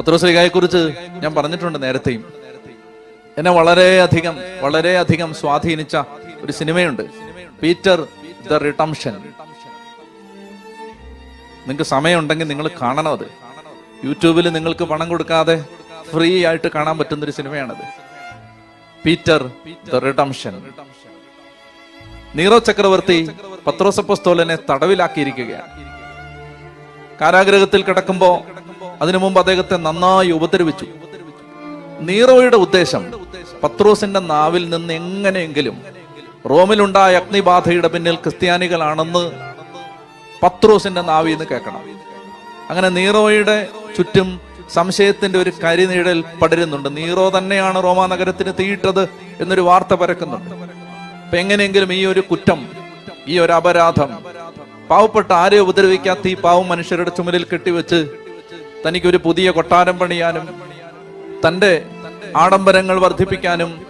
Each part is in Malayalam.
പത്രോസ്ലികായെ കുറിച്ച് ഞാൻ പറഞ്ഞിട്ടുണ്ട് നേരത്തെയും. എന്നെ വളരെയധികം വളരെയധികം സ്വാധീനിച്ച ഒരു സിനിമയുണ്ട്. പീറ്റർ ദ റിട്ടംഷൻ നിങ്ങൾക്ക് സമയമുണ്ടെങ്കിൽ നിങ്ങൾ കാണണം അത്. യൂട്യൂബിൽ നിങ്ങൾക്ക് പണം കൊടുക്കാതെ ഫ്രീ ആയിട്ട് കാണാൻ പറ്റുന്ന ഒരു സിനിമയാണത്. പീറ്റർ ദ റിട്ടംഷൻ നീറോ ചക്രവർത്തി പത്രോസപ്പസ്തോലനെ തടവിലാക്കിയിരിക്കുകയാണ്. കാരാഗ്രഹത്തിൽ കിടക്കുമ്പോ അതിനു മുമ്പ് അദ്ദേഹത്തെ നന്നായി ഉപദ്രവിച്ചു. നീറോയുടെ ഉദ്ദേശം പത്രോസിന്റെ നാവിൽ നിന്ന് എങ്ങനെയെങ്കിലും റോമിലുണ്ടായ അഗ്നിബാധയുടെ പിന്നിൽ ക്രിസ്ത്യാനികളാണെന്ന് പത്രോസിന്റെ നാവിൽ നിന്ന് കേൾക്കണം. അങ്ങനെ നീറോയുടെ ചുറ്റും സംശയത്തിന്റെ ഒരു കരിനീഴൽ പടരുന്നുണ്ട്. നീറോ തന്നെയാണ് റോമാ നഗരത്തിന് തീയിട്ടത് എന്നൊരു വാർത്ത പരക്കുന്നുണ്ട്. അപ്പൊ എങ്ങനെയെങ്കിലും ഈ ഒരു കുറ്റം ഈ ഒരു അപരാധം പാവപ്പെട്ട ആരെ ഉപദ്രവിക്കാത്ത ഈ പാവം മനുഷ്യരുടെ ചുമലിൽ കെട്ടിവെച്ച് തനിക്കൊരു പുതിയ കൊട്ടാരം പണിയാനും തന്റെ ആഡംബരങ്ങൾ വർദ്ധിപ്പിക്കാനും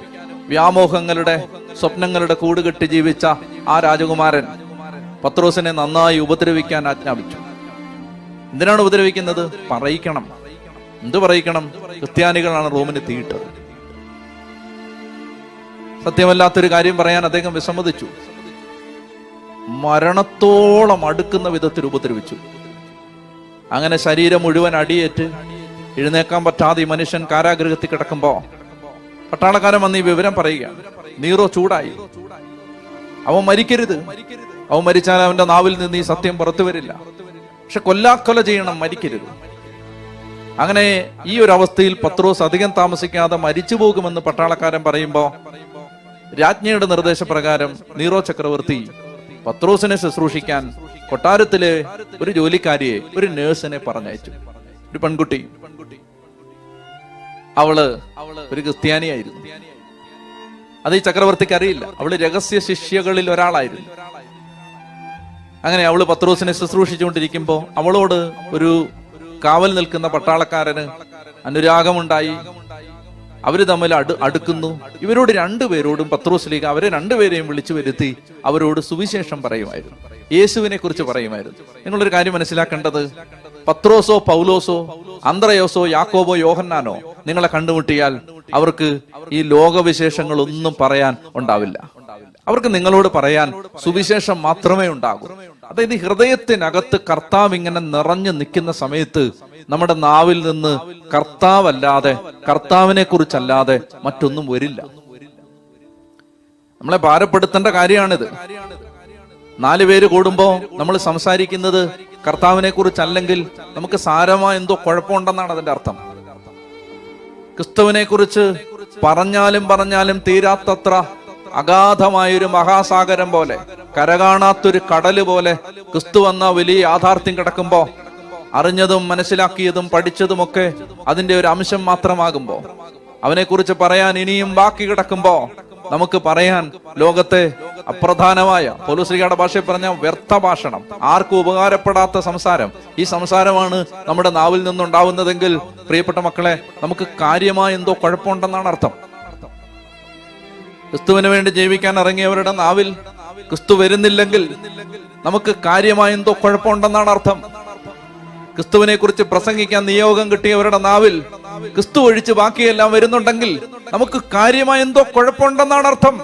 വ്യാമോഹങ്ങളുടെ സ്വപ്നങ്ങളുടെ കൂടുകെട്ടി ജീവിച്ച ആ രാജകുമാരൻ പത്രോസിനെ നന്നായി ഉപദ്രവിക്കാൻ ആജ്ഞാപിച്ചു. എന്തിനാണ് ഉപദ്രവിക്കുന്നത്? പറയിക്കണം. എന്ത് പറയിക്കണം? ക്രിസ്ത്യാനികളാണ് റോമിന് തീയിട്ടത്. സത്യമല്ലാത്തൊരു കാര്യം പറയാൻ അദ്ദേഹം വിസമ്മതിച്ചു. മരണത്തോളം അടുക്കുന്ന വിധത്തിൽ ഉപദ്രവിച്ചു. അങ്ങനെ ശരീരം മുഴുവൻ അടിയേറ്റ് എഴുന്നേക്കാൻ പറ്റാതെ ഈ മനുഷ്യൻ കാരാഗ്രഹത്തിൽ കിടക്കുമ്പോ പട്ടാളക്കാരൻ വന്ന് ഈ വിവരം പറയുക. നീറോ ചൂടായി. അവൻ മരിക്കരുത്. അവൻ മരിച്ചാൽ അവന്റെ നാവിൽ നിന്ന് ഈ സത്യം പുറത്തു വരില്ല. പക്ഷെ കൊല്ലാക്കൊല ചെയ്യണം മരിക്കരുത്. അങ്ങനെ ഈ ഒരു അവസ്ഥയിൽ പത്രോസ് അധികം താമസിക്കാതെ മരിച്ചു പോകുമെന്ന് പട്ടാളക്കാരൻ പറയുമ്പോ രാജ്ഞിയുടെ നിർദ്ദേശപ്രകാരം നീറോ ചക്രവർത്തി പത്രോസിനെ ശുശ്രൂഷിക്കാൻ കൊട്ടാരത്തിലെ ഒരു ജോലിക്കാരിയെ ഒരു നേഴ്സിനെ പറഞ്ഞയച്ചു. ഒരു പെൺകുട്ടി. അവൾ ഒരു ക്രിസ്ത്യാനിയായിരുന്നു. അത് ഈ ചക്രവർത്തിക്ക് അറിയില്ല. അവൾ രഹസ്യ ശിഷ്യകളിൽ ഒരാളായിരുന്നു. അങ്ങനെ അവൾ പത്രോസിനെ ശുശ്രൂഷിച്ചുകൊണ്ടിരിക്കുമ്പോ അവളോട് ഒരു കാവൽ നിൽക്കുന്ന പട്ടാളക്കാരന് അനുരാഗമുണ്ടായി. അവർ തമ്മിൽ അടു അടുക്കുന്നു. ഇവരോട് രണ്ടുപേരോടും പത്രോസിലേക്ക് അവരെ രണ്ടുപേരെയും വിളിച്ചു വരുത്തി അവരോട് സുവിശേഷം പറയുമായിരുന്നു. യേശുവിനെ കുറിച്ച് പറയുമായിരുന്നു. നിങ്ങളൊരു കാര്യം മനസ്സിലാക്കേണ്ടത്? പത്രോസോ പൗലോസോ അന്ത്രയോസോ യാക്കോബോ യോഹന്നാനോ നിങ്ങളെ കണ്ടുമുട്ടിയാൽ അവർക്ക് ഈ ലോകവിശേഷങ്ങൾ ഒന്നും പറയാൻ ഉണ്ടാവില്ല. അവർക്ക് നിങ്ങളോട് പറയാൻ സുവിശേഷം മാത്രമേ ഉണ്ടാകൂ. അതായത് ഹൃദയത്തിനകത്ത് കർത്താവ് ഇങ്ങനെ നിറഞ്ഞു നിൽക്കുന്ന സമയത്ത് നമ്മുടെ നാവിൽ നിന്ന് കർത്താവല്ലാതെ കർത്താവിനെ കുറിച്ചല്ലാതെ മറ്റൊന്നും വരില്ല. നമ്മളെ ഭാരപ്പെടുത്തേണ്ട കാര്യമാണിത്. നാല് പേര് കൂടുമ്പോ നമ്മൾ സംസാരിക്കുന്നത് കർത്താവിനെ കുറിച്ചല്ലെങ്കിൽ നമുക്ക് സാരമായ എന്തോ കുഴപ്പമുണ്ടെന്നാണ് അതിന്റെ അർത്ഥം. ക്രിസ്തുവിനെ കുറിച്ച് പറഞ്ഞാലും പറഞ്ഞാലും തീരാത്തത്ര അഗാധമായൊരു മഹാസാഗരം പോലെ കരകാണാത്തൊരു കടൽ പോലെ ക്രിസ്തു വന്ന വലിയ യാഥാർത്ഥ്യം കിടക്കുമ്പോ അറിഞ്ഞതും മനസ്സിലാക്കിയതും പഠിച്ചതുമൊക്കെ അതിന്റെ ഒരു അംശം മാത്രമാകുമ്പോ അവനെക്കുറിച്ച് പറയാൻ ഇനിയും ബാക്കി കിടക്കുമ്പോ നമുക്ക് പറയാൻ ലോകത്തെ അപ്രധാനമായ പോലുശ്രീയുടെ ഭാഷയിൽ പറഞ്ഞ വ്യർത്ഥ ഭാഷണം ആർക്കും ഉപകാരപ്പെടാത്ത സംസാരം. ഈ സംസാരമാണ് നമ്മുടെ നാവിൽ നിന്നുണ്ടാവുന്നതെങ്കിൽ പ്രിയപ്പെട്ട മക്കളെ നമുക്ക് കാര്യമായ എന്തോ കുഴപ്പമുണ്ടെന്നാണ് അർത്ഥം. ക്രിസ്തുവിന് വേണ്ടി ജീവിക്കാൻ ഇറങ്ങിയവരുടെ നാവിൽ ക്രിസ്തു വരുന്നില്ലെങ്കിൽ നമുക്ക് കാര്യമായ എന്തോ കുഴപ്പമുണ്ടെന്നാണ് അർത്ഥം. ക്രിസ്തുവിനെ കുറിച്ച് പ്രസംഗിക്കാൻ നിയോഗം കിട്ടിയവരുടെ നാവിൽ ക്രിസ്തു ഒഴിച്ച് ബാക്കിയെല്ലാം വരുന്നുണ്ടെങ്കിൽ നമുക്ക് കാര്യമായ എന്തോ കുഴപ്പമുണ്ടെന്നാണ് അർത്ഥം.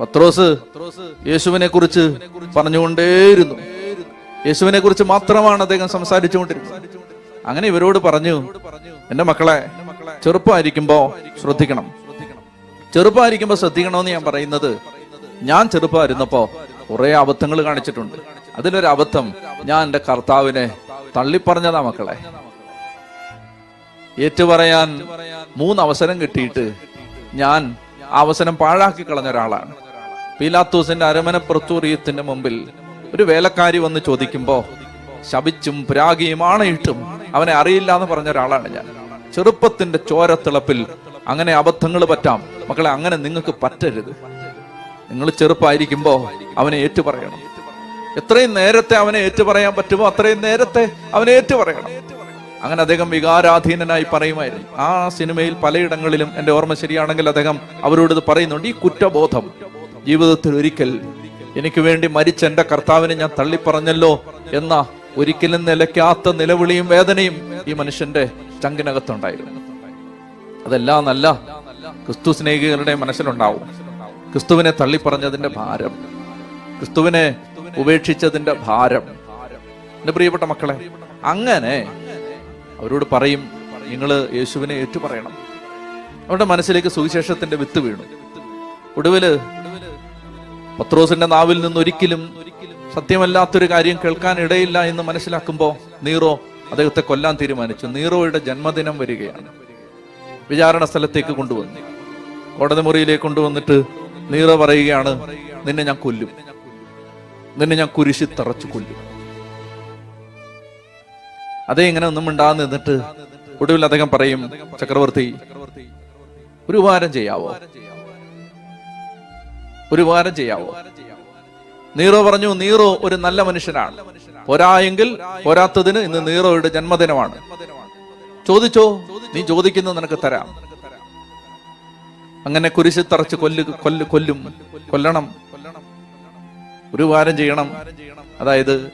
പത്രോസ് യേശുവിനെ കുറിച്ച് പറഞ്ഞുകൊണ്ടേയിരുന്നു. യേശുവിനെ കുറിച്ച് മാത്രമാണ് അദ്ദേഹം സംസാരിച്ചുകൊണ്ടിരുന്നത്. അങ്ങനെ ഇവരോട് പറഞ്ഞു എന്റെ മക്കളെ ചെറുപ്പമായിരിക്കുമ്പോ ശ്രദ്ധിക്കണം. ചെറുപ്പമായിരിക്കുമ്പോ ശ്രദ്ധിക്കണമെന്ന് ഞാൻ പറയുന്നത് ഞാൻ ചെറുപ്പമായിരുന്നപ്പോ കുറെ അബദ്ധങ്ങൾ കാണിച്ചിട്ടുണ്ട്. അതിലൊരു അബദ്ധം ഞാൻ എന്റെ കർത്താവിനെ തള്ളിപ്പറഞ്ഞതാ മക്കളെ. ഏറ്റുപറയാൻ മൂന്ന് അവസരം കിട്ടിയിട്ട് ഞാൻ അവസരം പാഴാക്കി കളഞ്ഞ ഒരാളാണ്. പീലാത്തൂസിന്റെ അരമന പ്രത്തൂറിയത്തിന്റെ മുമ്പിൽ ഒരു വേലക്കാരി വന്ന് ചോദിക്കുമ്പോ ശപിച്ചും പ്രാഗിയും ആണയിട്ടും അവനെ അറിയില്ല എന്ന് പറഞ്ഞ ഒരാളാണ് ഞാൻ. ചെറുപ്പത്തിന്റെ ചോരത്തിളപ്പിൽ അങ്ങനെ അബദ്ധങ്ങൾ പറ്റാം. മക്കളെ അങ്ങനെ നിങ്ങൾക്ക് പറ്റരുത്. നിങ്ങൾ ചെറുപ്പായിരിക്കുമ്പോൾ അവനെ ഏറ്റുപറയണം. എത്രയും നേരത്തെ അവനെ ഏറ്റുപറയാൻ പറ്റുമോ അത്രയും നേരത്തെ അവനെ ഏറ്റുപറയണം. അങ്ങനെ അദ്ദേഹം വികാരാധീനനായി പറയുമായിരുന്നു. ആ സിനിമയിൽ പലയിടങ്ങളിലും എന്റെ ഓർമ്മ ശരിയാണെങ്കിൽ അദ്ദേഹം അവരോട് ഇത് പറയുന്നുണ്ട്. ഈ കുറ്റബോധം ജീവിതത്തിൽ ഒരിക്കൽ എനിക്ക് വേണ്ടി മരിച്ച എന്റെ കർത്താവിനെ ഞാൻ തള്ളിപ്പറഞ്ഞല്ലോ എന്ന ഒരിക്കലും നിലയ്ക്കാത്ത നിലവിളിയും വേദനയും ഈ മനുഷ്യന്റെ ചങ്കിനകത്തുണ്ടായിരുന്നു. അതെല്ലാം നല്ല ക്രിസ്തു സ്നേഹികളുടെ മനസ്സിലുണ്ടാവും. ക്രിസ്തുവിനെ തള്ളിപ്പറഞ്ഞതിന്റെ ഭാരം. ക്രിസ്തുവിനെ ഉപേക്ഷിച്ചതിന്റെ ഭാരം. എന്റെ പ്രിയപ്പെട്ട മക്കളെ അങ്ങനെ അവരോട് പറയും നിങ്ങൾ യേശുവിനെ ഏറ്റുപറയണം. അവരുടെ മനസ്സിലേക്ക് സുവിശേഷത്തിന്റെ വിത്ത് വീണു. ഒടുവിൽ പത്രോസിന്റെ നാവിൽ നിന്ന് ഒരിക്കലും സത്യമല്ലാത്തൊരു കാര്യം കേൾക്കാൻ ഇടയില്ല എന്ന് മനസ്സിലാക്കുമ്പോൾ നീറോ അദ്ദേഹത്തെ കൊല്ലാൻ തീരുമാനിച്ചു. നീറോയുടെ ജന്മദിനം വരികയാണ്. വിചാരണ സ്ഥലത്തേക്ക് കൊണ്ടുവന്നു. കോടതി മുറിയിലേക്ക് കൊണ്ടുവന്നിട്ട് നീറ പറയുകയാണ് നിന്നെ ഞാൻ കൊല്ലും. നിന്നെ ഞാൻ കുരിശി തറച്ചു കൊല്ലും. അതേ ഇങ്ങനെ ഒന്നും ഉണ്ടാകുന്ന നിന്നിട്ട് ഒടുവിൽ അദ്ദേഹം പറയും ചക്രവർത്തി ഒരു ഉപകാരം ചെയ്യാവോ? ഒരു ഉപകാരം ചെയ്യാവോ? നീറോ പറഞ്ഞു നീറോ ഒരു നല്ല മനുഷ്യനാണ്. പോരായെങ്കിൽ പോരാത്തതിന് ഇന്ന് നീറോയുടെ ജന്മദിനമാണ്. ചോദിച്ചോ? നീ ചോദിക്കുന്നത് നിനക്ക് തരാം. അങ്ങനെ കുരിശി തറച്ച് കൊല്ലു കൊല്ലു കൊല്ലും. കൊല്ലണം. ഒരു വാരം ചെയ്യണം. അതായത്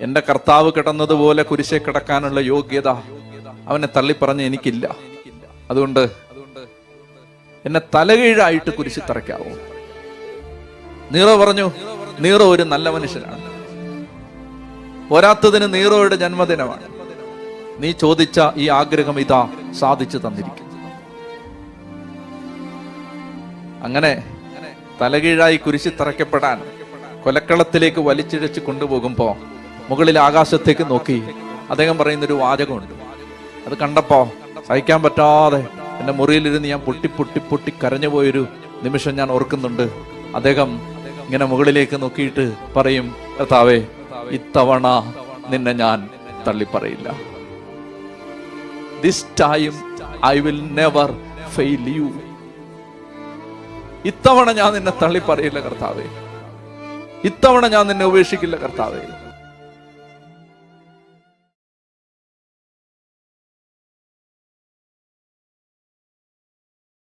എന്റെ കർത്താവ് കിടന്നതുപോലെ കുരിശെ കിടക്കാനുള്ള യോഗ്യത അവനെ തള്ളിപ്പറഞ്ഞ് എനിക്കില്ല. അതുകൊണ്ട് എന്നെ തലകീഴായിട്ട് കുരിശി തറയ്ക്കാവോ. നീറോ പറഞ്ഞു നീറോ ഒരു നല്ല മനുഷ്യനാണ്. പോരാത്തതിന് നീറോയുടെ ജന്മദിനമാണ്. നീ ചോദിച്ച ഈ ആഗ്രഹം ഇതാ സാധിച്ചു തന്നിരിക്കുന്നു. അങ്ങനെ തലകീഴായി കുരിശി തറയ്ക്കപ്പെടാൻ കൊലക്കളത്തിലേക്ക് വലിച്ചിഴച്ച് കൊണ്ടുപോകുമ്പോൾ മുകളിൽ ആകാശത്തേക്ക് നോക്കി അദ്ദേഹം പറയുന്നൊരു വാചകമുണ്ട്. അത് കണ്ടപ്പോ സഹിക്കാൻ പറ്റാതെ എന്റെ മുറിയിലിരുന്ന് ഞാൻ പൊട്ടി പൊട്ടി പൊട്ടി കരഞ്ഞു പോയൊരു നിമിഷം ഞാൻ ഓർക്കുന്നുണ്ട്. അദ്ദേഹം ഇങ്ങനെ മുകളിലേക്ക് നോക്കിയിട്ട് പറയും കർത്താവേ ഇത്തവണ നിന്നെ ഞാൻ തള്ളിപ്പറയില്ല. This time I will never fail you ഇത്തവണ ഞാൻ നിന്നെ തള്ളിപ്പറയില്ല കർത്താവേ. ഇത്തവണ ഞാൻ നിന്നെ ഉപേക്ഷിക്കില്ല കർത്താവേ.